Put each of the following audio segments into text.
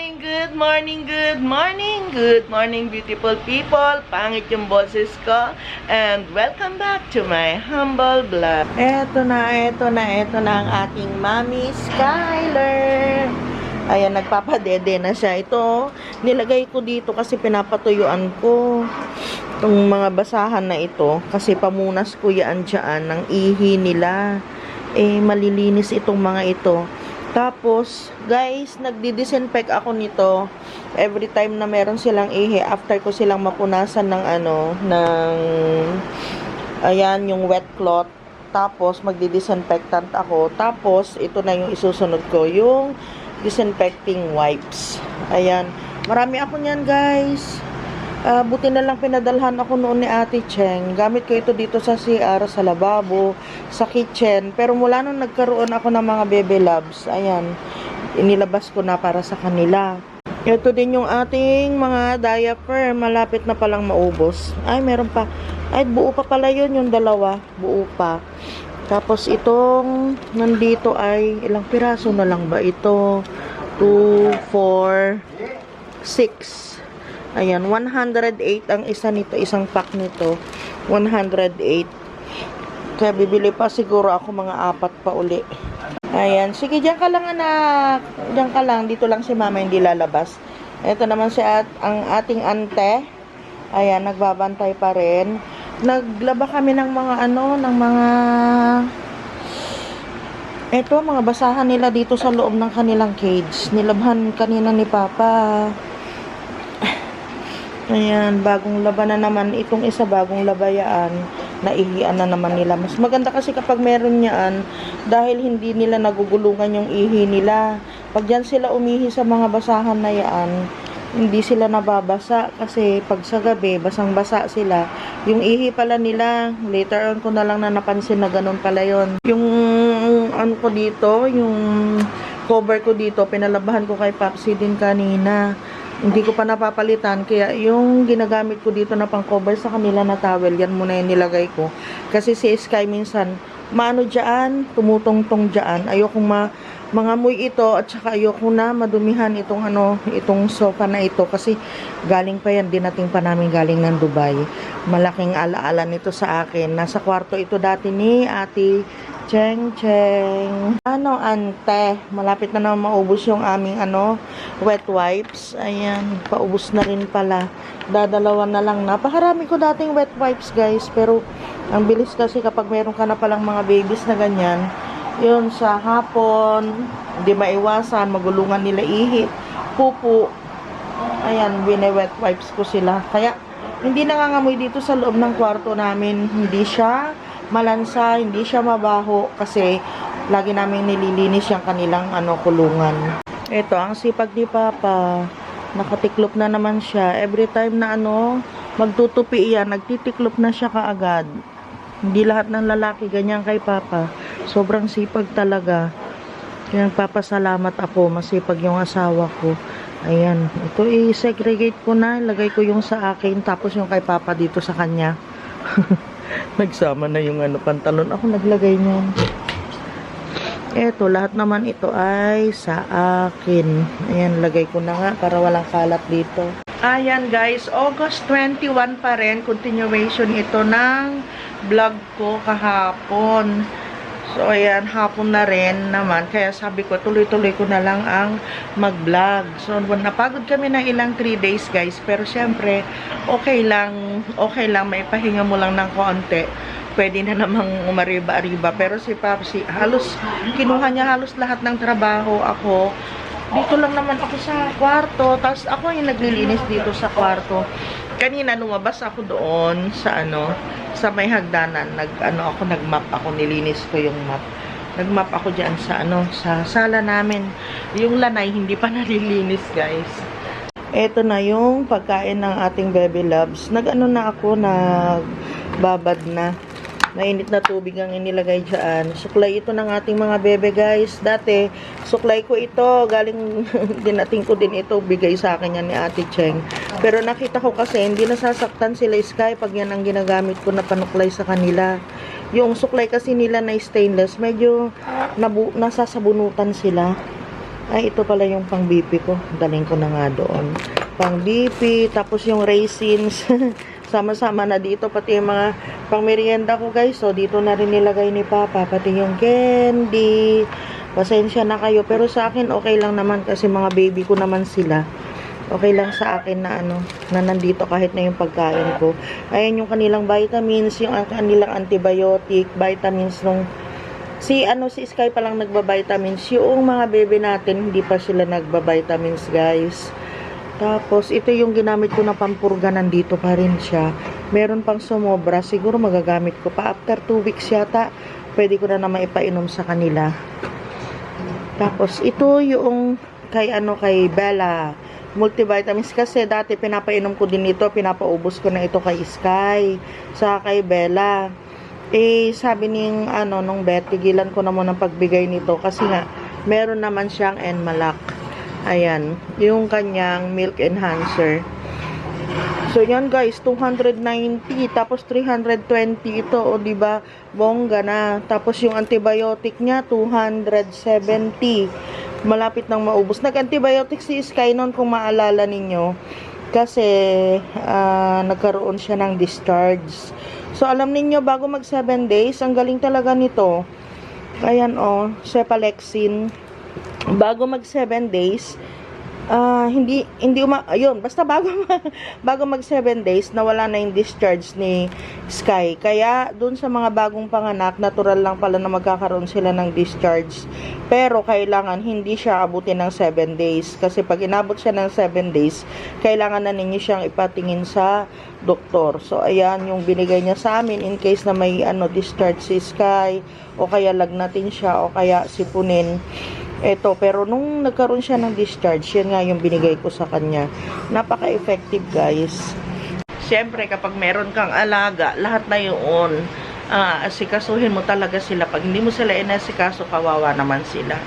morning, good morning, good morning, good morning, beautiful people. Pangit yung boses ko. And welcome back to my humble vlog. Eto na, eto na, eto na ang ating Mami Skyler. Ayan, nagpapadede na siya. Ito, nilagay ko dito kasi pinapatuyuan ko itong mga basahan na ito. Kasi pamunas ko yan dyan ng ihi nila. Eh, malilinis itong mga ito. Tapos, guys, nagdi-disinfect ako nito every time na meron silang ihi after ko silang mapunasan ng ano, ng ayan, yung wet cloth. Tapos, magdi-disinfectant ako. Tapos, ito na yung isusunod ko, yung disinfecting wipes. Ayan. Marami ako niyan, guys. Ah, buti na lang pinadalhan ako noon ni Ate Cheng. Gamit ko ito dito sa CR, sa lababo, sa kitchen. Pero mula nung nagkaroon ako ng mga baby loves, ayan, inilabas ko na para sa kanila. Ito din yung ating mga diaper. Malapit na palang maubos. Ay, meron pa. Ay, buo pa pala yun, yung dalawa. Buo pa. Tapos itong nandito ay ilang piraso na lang ba ito? 2, 4, 6. Ayan, 108 ang isa nito, isang pack nito. 108. Kaya bibili pa siguro ako mga apat pa uli. Ayan, sige diyan ka lang anak. Diyan ka lang, dito lang si mama hindi lalabas. Ito naman si at, ang ating ante. Ayan, nagbabantay pa rin. Naglaba kami ng mga ano, ng mga ito, mga basahan nila dito sa loob ng kanilang cage. Nilabhan kanina ni Papa. Ayan, bagong laba na naman. Itong isa bagong labayaan. Naihian na naman nila. Mas maganda kasi kapag meron niyaan, dahil hindi nila nagugulungan yung ihi nila. Pag yan sila umihi sa mga basahan na yan, hindi sila nababasa kasi pag sa gabi, basang-basa sila. Yung ihi pala nila, later on ko na lang na napansin na ganun pala yon Yung ano ko dito, yung cover ko dito, pinalabahan ko kay Papsi din kanina. Hindi ko pa napapalitan, kaya yung ginagamit ko dito na pang cover sa kanila na towel, yan muna yung nilagay ko. Kasi si Sky minsan, maano dyan, tumutong-tong dyan. Ayokong ma mangamoy ito at saka ayoko na madumihan itong ano, itong sofa na ito kasi galing pa yan, dinating pa namin galing ng Dubai. Malaking alaala nito sa akin. Nasa kwarto ito dati ni Ate Cheng Cheng. Ano, ante? Malapit na naman maubos yung aming ano, wet wipes. Ayan, paubos na rin pala. Dadalawan na lang. Napakarami ko dating wet wipes, guys. Pero, ang bilis kasi kapag meron ka na palang mga babies na ganyan, yun sa hapon, hindi maiwasan, magulungan nila ihi, pupu. Ayan, wine-wet wipes ko sila. Kaya, hindi nangangamoy dito sa loob ng kwarto namin. Hindi siya malansa, hindi siya mabaho kasi lagi namin nililinis yung kanilang ano kulungan. Ito, ang sipag ni Papa. Nakatiklop na naman siya. Every time na ano, magtutupi yan, nagtitiklop na siya kaagad. Hindi lahat ng lalaki ganyan kay Papa. Sobrang sipag talaga. Nagpapasalamat ako, masipag yung asawa ko. Ayan, ito i-segregate ko na, ilagay ko yung sa akin, tapos yung kay Papa dito sa kanya. Nagsama na yung ano, pantalon. Ako naglagay niyan. Eto, lahat naman ito ay sa akin. Ayan, lagay ko na nga para walang kalat dito. Ayan guys, August 21 pa rin. Continuation ito ng vlog ko kahapon. So, ayan, hapon na rin naman. Kaya sabi ko, tuloy-tuloy ko na lang ang mag-vlog. So, napagod kami ng ilang 3 days, guys. Pero, syempre, okay lang. Okay lang. May pahinga mo lang ng konti. Pwede na namang umariba-ariba. Pero si Papsi, halos, kinuha niya halos lahat ng trabaho. Ako, dito lang naman ako sa kwarto. Tapos, ako yung naglilinis dito sa kwarto. Kanina, lumabas ako doon sa ano, sa may hagdanan, nag ano ako nagmap ako nilinis ko yung map. Nagmap ako diyan sa ano sa sala namin. Yung lanay hindi pa nalilinis, guys. Ito na yung pagkain ng ating baby loves. Nag-ano na ako, nagbabad na. Mainit na tubig ang inilagay dyan. Suklay ito ng ating mga bebe guys. Dati, suklay ko ito. Galing, dinating ko din ito. Bigay sa akin yan ni Ate Cheng. Pero nakita ko kasi, hindi nasasaktan sila Sky pag yan ang ginagamit ko na panuklay sa kanila. Yung suklay kasi nila na stainless, medyo nabu nasasabunutan sila. Ay, ito pala yung pang BP ko. Daling ko na nga doon. Pang BP, tapos yung raisins. Sama-sama na dito, pati yung mga pang merienda ko guys. So, dito na rin nilagay ni Papa. Pati yung candy. Pasensya na kayo. Pero sa akin, okay lang naman kasi mga baby ko naman sila. Okay lang sa akin na ano, na nandito kahit na yung pagkain ko. Ayan yung kanilang vitamins, yung ang- kanilang antibiotic, vitamins nung Si ano si Sky pa lang nagba-vitamins. Yung mga bebe natin hindi pa sila nagba-vitamins, guys. Tapos ito yung ginamit ko na pampurga nandito pa rin siya. Meron pang sumobra, siguro magagamit ko pa after 2 weeks yata. Pwede ko na naman ipainom sa kanila. Tapos ito yung kay ano kay Bella multivitamins kasi dati pinapainom ko din ito, pinapaubos ko na ito kay Sky, sa kay Bella. Eh, sabi ning ano, nung bet, tigilan ko na muna pagbigay nito kasi nga, meron naman siyang Enmalak. Ayan, yung kanyang milk enhancer. So, yan guys, 290, tapos 320 ito, o ba bongga na. Tapos yung antibiotic niya, 270. Malapit nang maubos. Nag-antibiotic si Sky noon kung maalala ninyo. Kasi, ah, nagkaroon siya ng discharge. So, alam ninyo, bago mag 7 days, ang galing talaga nito. Ayan, oh, cephalexin. Bago mag 7 days, ah hindi hindi uma ayun basta bago bago mag 7 days nawala na yung discharge ni Sky. Kaya dun sa mga bagong panganak natural lang pala na magkakaroon sila ng discharge. Pero kailangan hindi siya abutin ng 7 days. Kasi pag inabot siya ng 7 days kailangan na ninyo siyang ipatingin sa doktor. So ayan yung binigay niya sa amin in case na may ano discharge si Sky o kaya lagnatin siya o kaya sipunin Eto, pero nung nagkaroon siya ng discharge, yan nga yung binigay ko sa kanya. Napaka-effective, guys. Siyempre, kapag meron kang alaga, lahat na yun, ah, asikasuhin mo talaga sila. Pag hindi mo sila inasikaso, kawawa naman sila.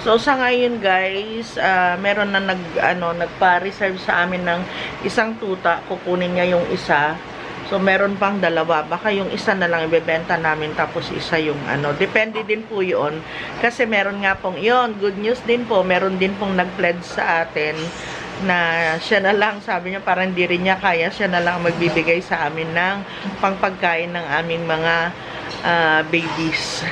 So, sa ngayon, guys, ah, meron na nag, ano, nagpa-reserve sa amin ng isang tuta. Kukunin niya yung isa. So, meron pang dalawa. Baka yung isa na lang ibebenta namin tapos isa yung ano. Depende din po yun. Kasi meron nga pong yun. Good news din po. Meron din pong nag-pledge sa atin na siya na lang, sabi niya parang hindi rin niya kaya, siya na lang ang magbibigay sa amin ng pangpagkain ng aming mga ah, babies.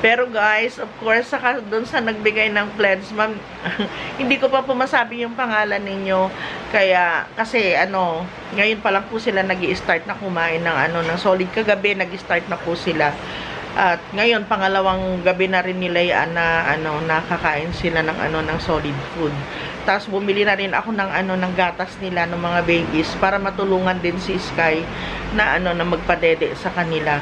Pero guys, of course, saka doon sa nagbigay ng pledge, ma'am, hindi ko pa po masabi yung pangalan ninyo. Kaya, kasi ano, ngayon pa lang po sila nag start na kumain ng ano, ng solid. Kagabi, nag-start na po sila. At ngayon, pangalawang gabi na rin nila yan na ano, nakakain sila ng ano, ng solid food. Tapos bumili na rin ako ng ano, ng gatas nila ng mga babies para matulungan din si Sky na ano, na magpadede sa kanila.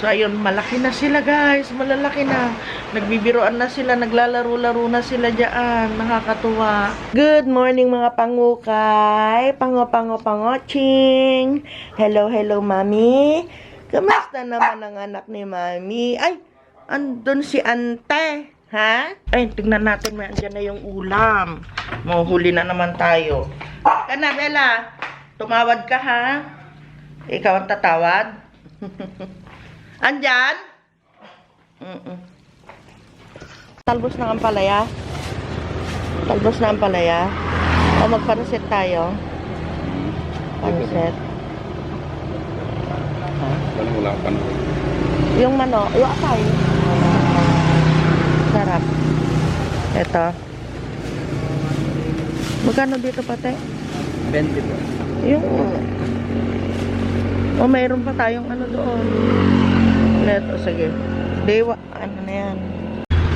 So, ayun, malaki na sila, guys. Malalaki na. Nagbibiroan na sila, naglalaro-laro na sila dyan. Nakakatuwa. Good morning, mga pangukay. Pango, pango, pangoching. Hello, hello, mami. Kamusta naman ang anak ni mami? Ay, andun si ante. Ha? Ay, tignan natin, may andyan na yung ulam. Mahuhuli na naman tayo. Kana. Tumawad ka, ha? Ikaw ang tatawad? Andyan? Mm-mm. Talbos ng ampalaya? Talbos na ampalaya? O magpanasit tayo? Panasit. Walang wala ka. Yung mano, yung. Sarap. Ito. Magkano dito pate? 20 po. Yung... O, mayroon pa tayong ano doon. Ito, sige. Dewa, ano na yan.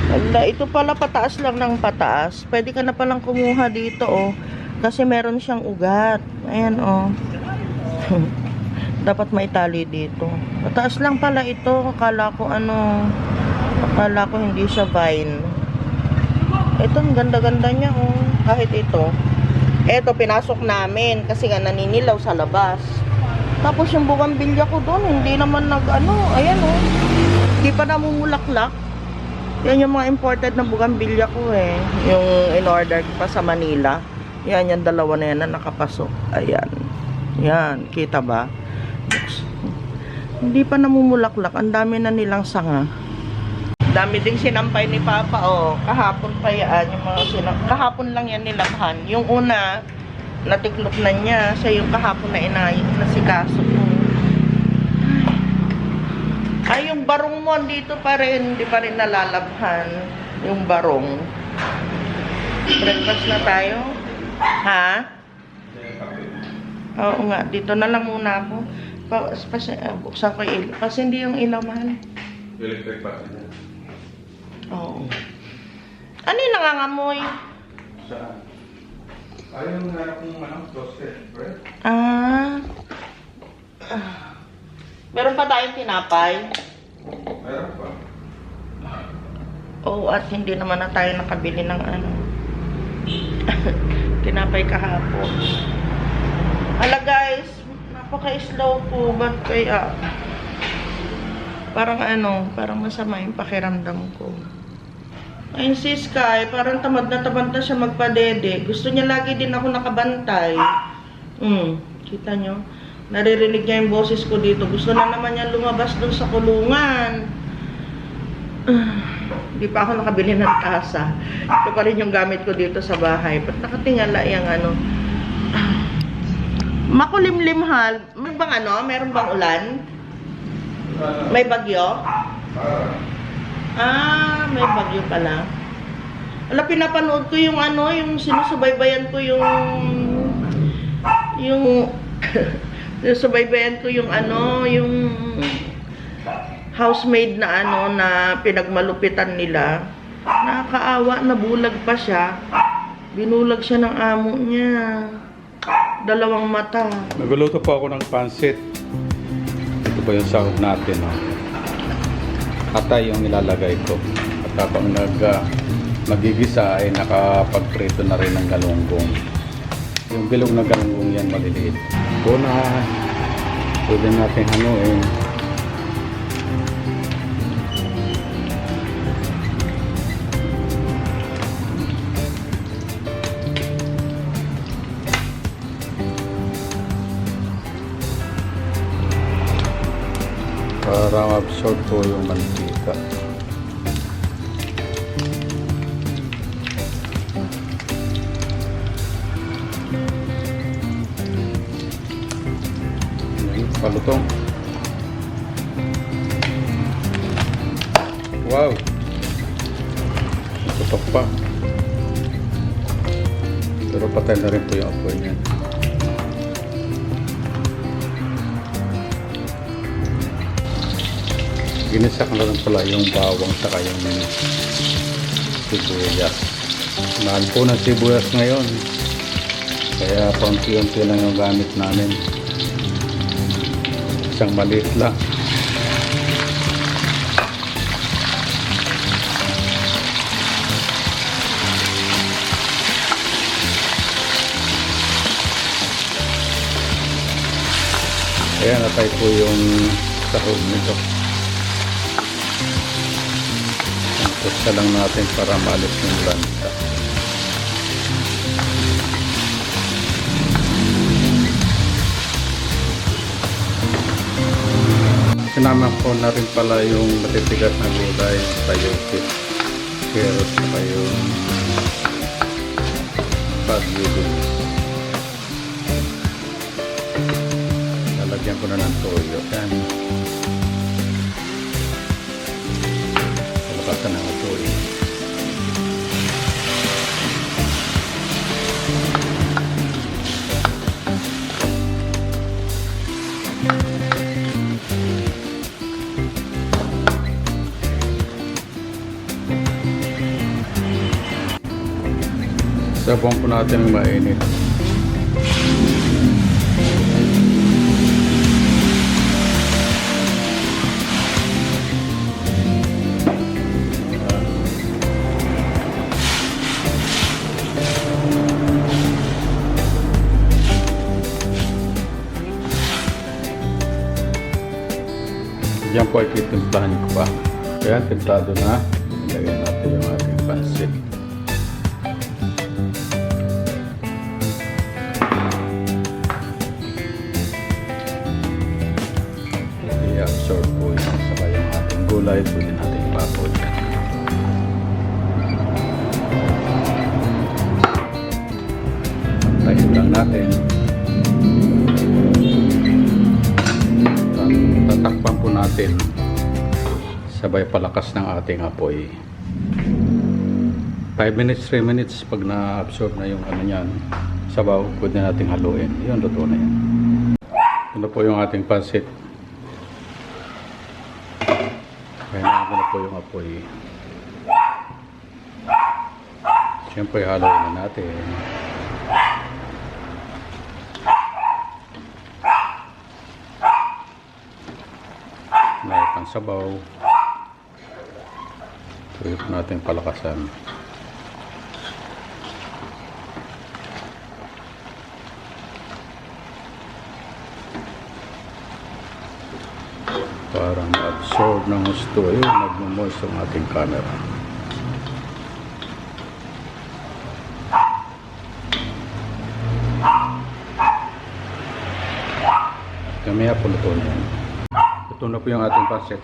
Wala, ito pala pataas lang ng pataas. Pwede ka na palang kumuha dito, oh. Kasi meron siyang ugat. Ayan, oh. Dapat may tali dito. Pataas lang pala ito. Akala ko ano... Akala ko hindi siya vine. Ito, ang ganda-ganda niya, oh. Kahit ito. Ito, pinasok namin kasi nga naninilaw sa labas. Tapos yung bugambilya ko doon, hindi naman nag, ano, ayan oh. Hindi pa namumulaklak. Yan yung mga imported na bugambilya ko eh. Yung in-order pa sa Manila. Yan, yung dalawa na yan na nakapasok. Ayan. Yan, kita ba? Hindi pa namumulaklak. Ang dami na nilang sanga. Dami ding sinampay ni Papa, oh. Kahapon pa yan, yung mga sinam... Kahapon lang yan nilabhan. Yung una, natiklop na niya. Siya yung kahapon na inay, nasikaso ko. Ay, yung barong mo, dito pa rin, hindi pa rin nalalabhan. Yung barong. Breakfast na tayo? Ha? Oo nga, dito na lang muna ako. Pa, pa, uh, buksan ko yung ilaw. Kasi hindi yung ilaw, mahal. Electric pa. Oo. Ano yung nangangamoy? Saan? Ayun nga kung ano, toasted bread. Ah. Meron pa tayong tinapay. Meron pa. Oo, at hindi naman na tayo nakabili ng ano. tinapay kahapon. Hala guys, napaka-slow po. Ba't kaya? Parang ano, parang masama yung pakiramdam ko. Ayun si Sky, parang tamad na tamad na siya magpadede. Gusto niya lagi din ako nakabantay. Hmm, kita nyo? Naririnig niya yung boses ko dito. Gusto na naman niya lumabas dun sa kulungan. Hindi pa ako nakabili ng tasa. Ito pa rin yung gamit ko dito sa bahay. Ba't nakatingala yung ano? Makulimlim hal. May bang ano? Meron bang ulan? May bagyo? Ah, may bagyo pala. Wala, pinapanood ko yung ano, yung sinusubaybayan ko yung yung sinusubaybayan ko yung ano, yung housemaid na ano na pinagmalupitan nila. Nakakaawa, nabulag pa siya. Binulag siya ng amo niya. Dalawang mata. Nagluluto po ako ng pansit. Ito ba yung sahog natin? Oh. Atay yung ilalagay ko. At habang nag, uh, magigisa ay nakapagprito na rin ng galunggong. Yung bilog na galunggong yan maliliit. Una, pwede natin hanuin. para absorb po yung mantika. Ayan, Palutong. Wow! Tutok pa. Pero patay na rin po yung apoy niya. Ginisa ko na rin pala yung bawang saka yung sibuyas. Mahal po ng sibuyas ngayon. Kaya paunti-unti lang yung gamit namin. Isang maliit lang. Kaya natay po yung sahog nito. Pusta lang natin para maalis yung lansa. Sinama ko na rin pala yung matitigas na gulay, sayote, carrots, saka yung pagyudong. Lalagyan ko na ng toyo. Yan. Kalakasan ng toyo. Sabuan po natin ng mainit. Diyan po ay titimplahan ko pa. Kaya timplado na. Natin sabay palakas ng ating apoy. 5 minutes, 3 minutes pag na-absorb na yung ano yan sabaw, pwede nating haluin. Yun, luto na yan. Ito po yung ating pansit. Kaya na na po yung apoy. Siyempre, haluin na natin. Pang sabaw. Po natin palakasan. Parang absorb ng gusto. Ayun, nagmumoist ang ating camera. Kamaya po na. Luto na po yung ating pancit.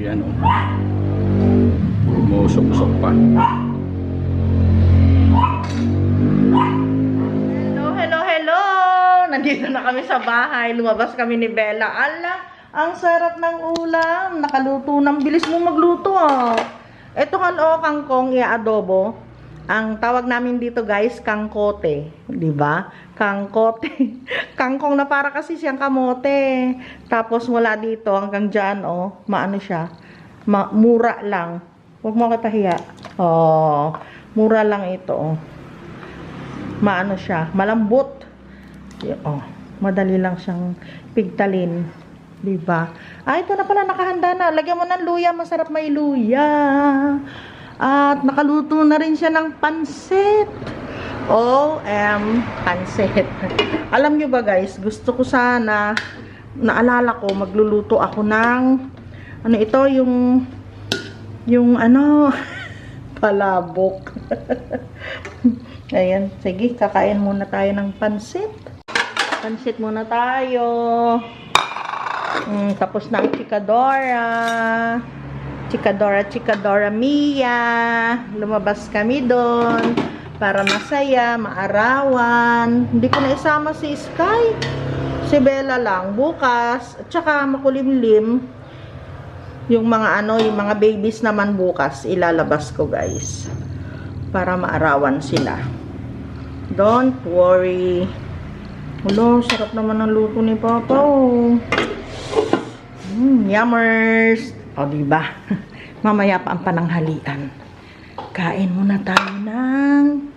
Yan o. Umusok-usok pa. Hello, hello, hello! Nandito na kami sa bahay. Lumabas kami ni Bella. Ala, ang sarap ng ulam. Nakaluto ng bilis mo magluto ah. Ito kan o kangkong i-adobo. Ang tawag namin dito guys, kangkote. Di ba? Kangkote. Kangkong na para kasi siyang kamote. Tapos wala dito hanggang dyan oh. Maano siya? Ma mura lang. Huwag mo kapahiya. Oh, mura lang ito oh maano siya, malambot. Oh, madali lang siyang pigtalin. 'Di ba? Ah, ito na pala nakahanda na. Lagyan mo ng luya, masarap may luya. At nakaluto na rin siya ng pansit. OM pansit. Alam niyo ba guys, gusto ko sana naalala ko magluluto ako ng ano ito yung yung ano palabok. Ayan, sige, kakain muna tayo ng pansit. Pansit muna tayo. Mm, tapos na ang chikadora. Chikadora, chikadora Mia. Lumabas kami doon para masaya, maarawan. Hindi ko na isama si Sky. Si Bella lang. Bukas, at saka makulimlim. Yung mga ano, yung mga babies naman bukas, ilalabas ko guys. Para maarawan sila. Don't worry. Hello, sarap naman ang luto ni Papa, oh. Mm, yummers. O, diba? Mamaya pa ang pananghalian. Kain muna tayo ng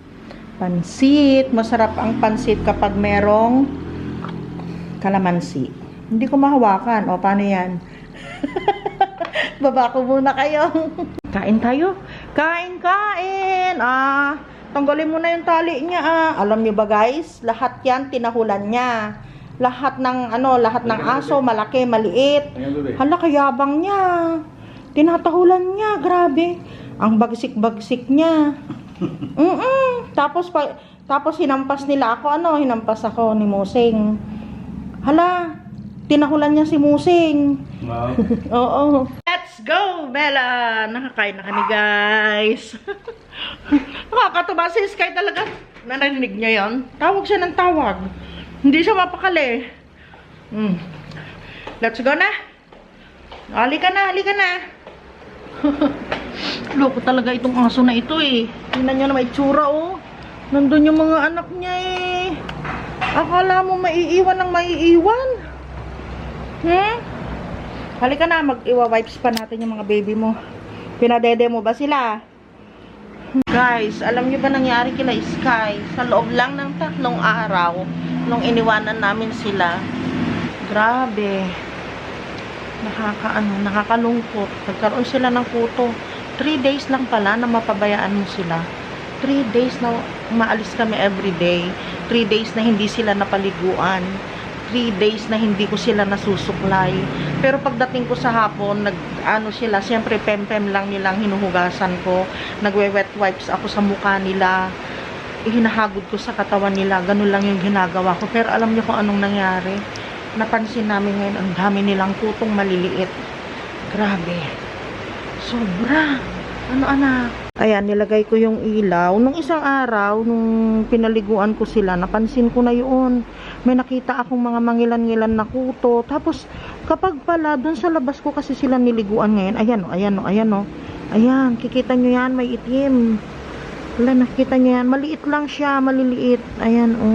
pansit. Masarap ang pansit kapag merong kalamansi. Hindi ko mahawakan. O, paano yan? Baba ko muna kayo. kain tayo. Kain, kain. Ah, tanggalin mo na yung tali niya. Ah. Alam niyo ba guys, lahat yan tinahulan niya. Lahat ng ano, lahat ng aso, malaki, maliit. Hala, kayabang niya. Tinatahulan niya, grabe. Ang bagsik-bagsik niya. Mm Tapos, pa, tapos hinampas nila ako, ano, hinampas ako ni Musing. Hala, tinahulan niya si Musing. Wow. Oo. Let's go, Bella! Nakakain na kami, guys. Nakakatuba si Sky talaga. Narinig niya yon. Tawag siya ng tawag. Hindi siya mapakali. Hmm. Let's go na. Halika na, halika na. Loko talaga itong aso na ito eh. Tingnan niyo na may tsura oh. Nandun yung mga anak niya eh. Akala mo maiiwan ng maiiwan. Hmm? Halika na, mag-iwa-wipes pa natin yung mga baby mo. Pinadede mo ba sila? Guys, alam niyo ba nangyari kila Sky? Sa loob lang ng tatlong araw, nung iniwanan namin sila, grabe. Nakakaano, nakakalungkot. Nagkaroon sila ng kuto. 3 days lang pala na mapabayaan mo sila. 3 days na maalis kami everyday. 3 days na hindi sila napaliguan. 3 days na hindi ko sila nasusuklay. Pero pagdating ko sa hapon, nag ano sila, siyempre pempem lang nilang hinuhugasan ko. Nagwe-wet wipes ako sa mukha nila. Ihinahagod ko sa katawan nila. Ganun lang yung ginagawa ko. Pero alam niyo kung anong nangyari? Napansin namin ngayon, ang dami nilang kutong maliliit. Grabe. Sobra. Ano anak? Ayan, nilagay ko yung ilaw. Nung isang araw, nung pinaliguan ko sila, napansin ko na yun. May nakita akong mga mangilan-ngilan na kuto. Tapos, kapag pala, dun sa labas ko kasi sila niliguan ngayon. Ayan o, ayan o, ayan o. Ayan, kikita nyo yan, may itim. Wala, nakikita nyo yan. Maliit lang siya, maliliit. Ayan o.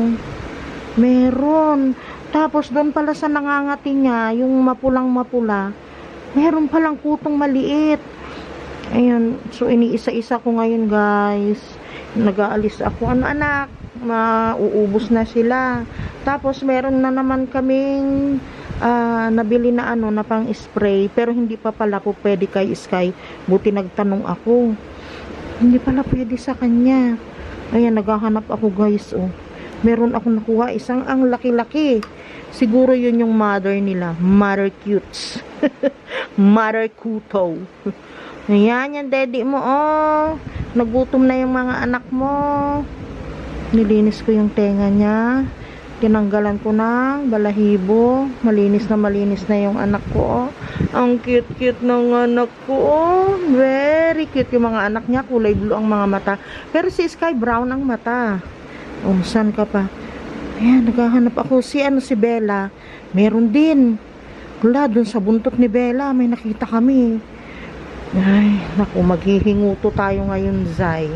Meron. Tapos, doon pala sa nangangati niya, yung mapulang mapula, meron palang kutong maliit. Ayan, so iniisa-isa ko ngayon guys. Nag-aalis ako. Ano anak? Mauubos na sila. Tapos meron na naman kaming ah, nabili na ano na pang spray pero hindi pa pala po pwede kay Sky. Buti nagtanong ako. Hindi pala pwede sa kanya. Ayan, naghahanap ako guys oh. Meron ako nakuha isang ang laki-laki. Siguro yun yung mother nila. Mother cutes. mother kuto. Ayan, yan daddy mo, oh. Nagutom na yung mga anak mo. Nilinis ko yung tenga niya. Tinanggalan ko ng balahibo. Malinis na malinis na yung anak ko. Ang cute-cute ng anak ko. Very cute yung mga anak niya. Kulay blue ang mga mata. Pero si Sky brown ang mata. Oh, saan ka pa? Ayan, naghahanap ako. Si ano, si Bella. Meron din. Wala, dun sa buntot ni Bella, may nakita kami. Ay, naku, maghihinguto tayo ngayon, Zay.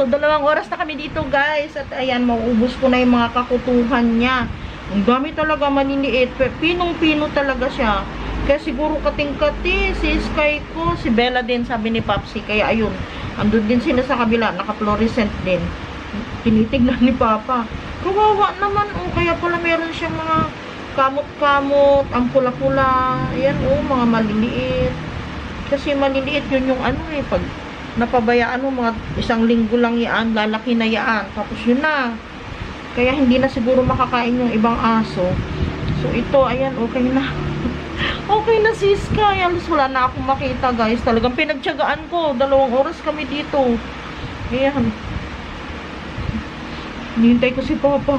So, dalawang oras na kami dito, guys. At ayan, mauubos ko na yung mga kakutuhan niya. Ang dami talaga maliliit. Pe- Pinong-pino talaga siya. Kaya siguro kating-kati, si Sky ko, si Bella din, sabi ni Papsi. Kaya ayun, andun din sila sa kabila, naka-fluorescent din. Tinitignan ni Papa. Kawawa naman, oh. Kaya pala meron siyang mga kamot-kamot, ang pula-pula. Ayan, oh, mga maliliit. Kasi maliliit yun yung ano eh, pag napabayaan mo mga isang linggo lang yaan, lalaki na yaan. Tapos yun na. Kaya hindi na siguro makakain yung ibang aso. So ito, ayan, okay na. okay na si Sky. Alos wala na akong makita guys. Talagang pinagtyagaan ko. Dalawang oras kami dito. Ayan. Hinihintay ko si Papa.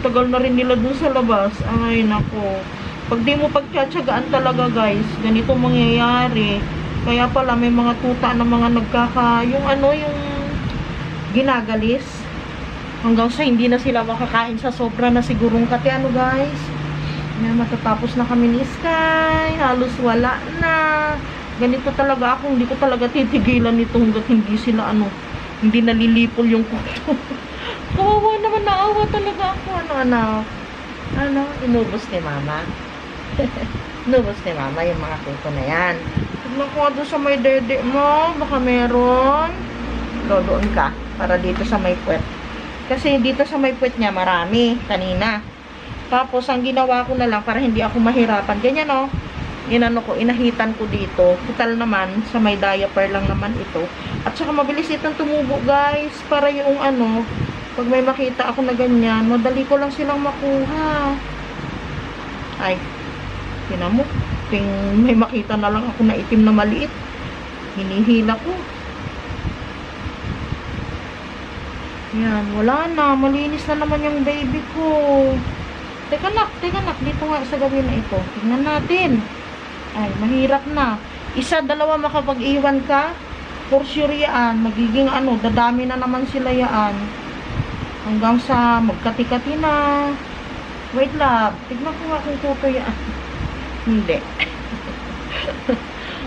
Tagal na rin nila dun sa labas. Ay, nako. Pag di mo pagtsatsagaan talaga guys, ganito mangyayari. Kaya pala may mga tuta na mga nagkaka, yung ano, yung ginagalis. Hanggang sa hindi na sila makakain sa sobra na sigurong kati. Ano guys? Yan, matatapos na kami ni Sky. Halos wala na. Ganito talaga ako. Hindi ko talaga titigilan nito hanggat hindi sila ano, hindi nalilipol yung kuto. Kawawa naman, naawa talaga ako. Ano, anak? Ano, inubos ni mama? inubos ni mama yung mga kuto na yan. Tignan ko doon sa may dede mo. Baka meron. Do, doon ka. Para dito sa may puwet. Kasi dito sa may puwet niya, marami. Kanina. Tapos, ang ginawa ko na lang para hindi ako mahirapan. Ganyan, oh. Inano ko, inahitan ko dito. Total naman, sa may diaper lang naman ito. At saka mabilis itong tumubo, guys. Para yung ano, pag may makita ako na ganyan, madali ko lang silang makuha. Ay, tinan mo. Ting may makita na lang ako na itim na maliit. Hinihila ko. Yan, wala na. Malinis na naman yung baby ko. Teka nak, teka nak. Dito nga sa gabi na ito. Tingnan natin. Ay, mahirap na. Isa, dalawa makapag-iwan ka. For sure yan. Magiging ano, dadami na naman sila yan. Hanggang sa magkati-kati na. Wait lang. Tignan ko nga kung tuto yan. Hindi.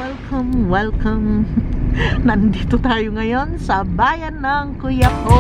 welcome, welcome. Nandito tayo ngayon sa bayan ng Kuya Ko.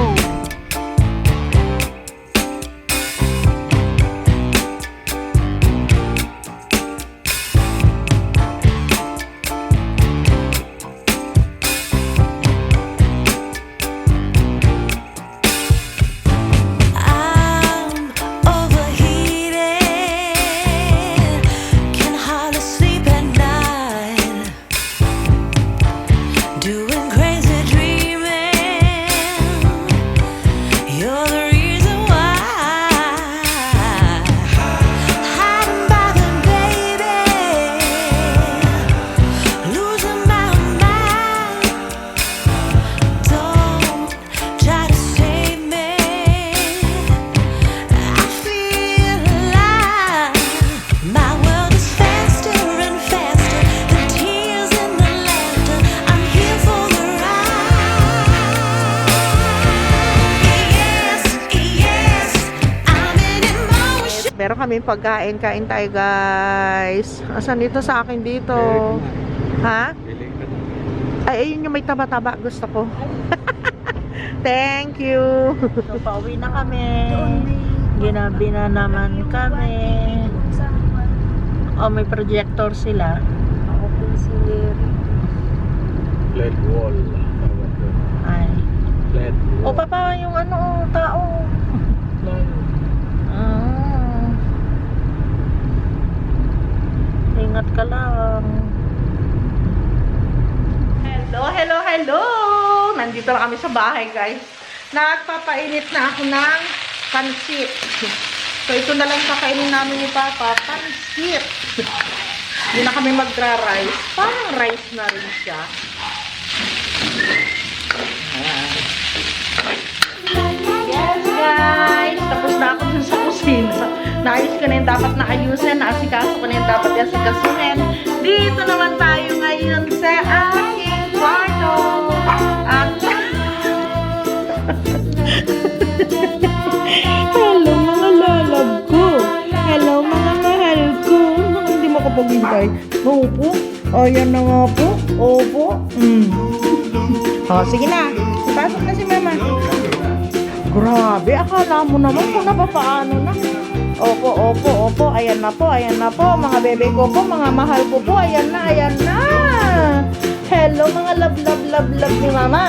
Meron kami pagkain. Kain tayo, guys. Asan dito sa akin dito? Ha? Ay, ayun yung may taba-taba. Gusto ko. Thank you. So, pauwi na kami. Ginabi na naman kami. Oh, may projector sila. LED wall. Tawag doon. Ay. LED wall. O, papa, yung ano, tao. Ah. Ingat ka lang. Hello, hello, hello! Nandito na kami sa bahay, guys. Nagpapainit na ako ng pansit. So, ito na lang kakainin namin ni Papa, pansit. Hindi na kami magra-rice. Parang rice na rin siya. Yes, guys! Tapos na ako sa. Naayos ko na yung dapat na ayusin. Naasikaso ko na yung dapat asikasuhin. Dito naman tayo ngayon sa aking kwarto. At... Hello mga lalab ko. Hello mga mahal ko. Hindi mo kapag hintay. Opo. Ayan na nga po. Opo. Mm. Oh, sige na. Pasok na si mama. Grabe, akala mo naman kung napapaano na. Opo, opo, opo. Ayan na po, ayan na po. Mga bebe ko po, mga mahal ko po. Ayan na, ayan na. Hello, mga love, love, love, love ni mama.